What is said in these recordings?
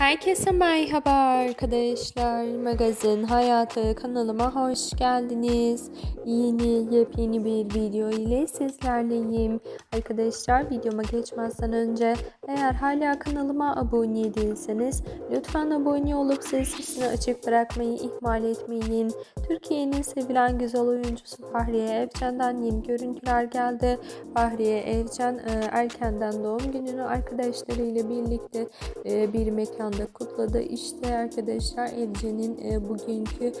Herkese merhaba arkadaşlar. Magazin Hayatı kanalıma hoş geldiniz. Yeni yepyeni bir video ile sizlerleyim. Arkadaşlar videoma geçmezden önce eğer hala kanalıma abone değilseniz lütfen abone olup zil sesini açık bırakmayı ihmal etmeyin. Türkiye'nin sevilen güzel oyuncusu Fahriye Evcen'den yeni görüntüler geldi. Fahriye Evcen e, erkenden doğum gününü arkadaşlarıyla birlikte e, bir anda kutladı. İşte arkadaşlar Ece'nin e, bugünkü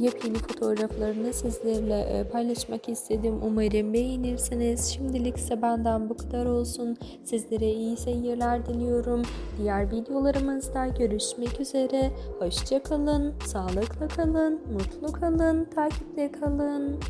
yepyeni fotoğraflarını sizlerle e, paylaşmak istedim. Umarım beğenirsiniz. Şimdilik ise benden bu kadar olsun. Sizlere iyi seyirler diliyorum. Diğer videolarımızda görüşmek üzere. Hoşça kalın, sağlıklı kalın, mutlu kalın, takipte kalın.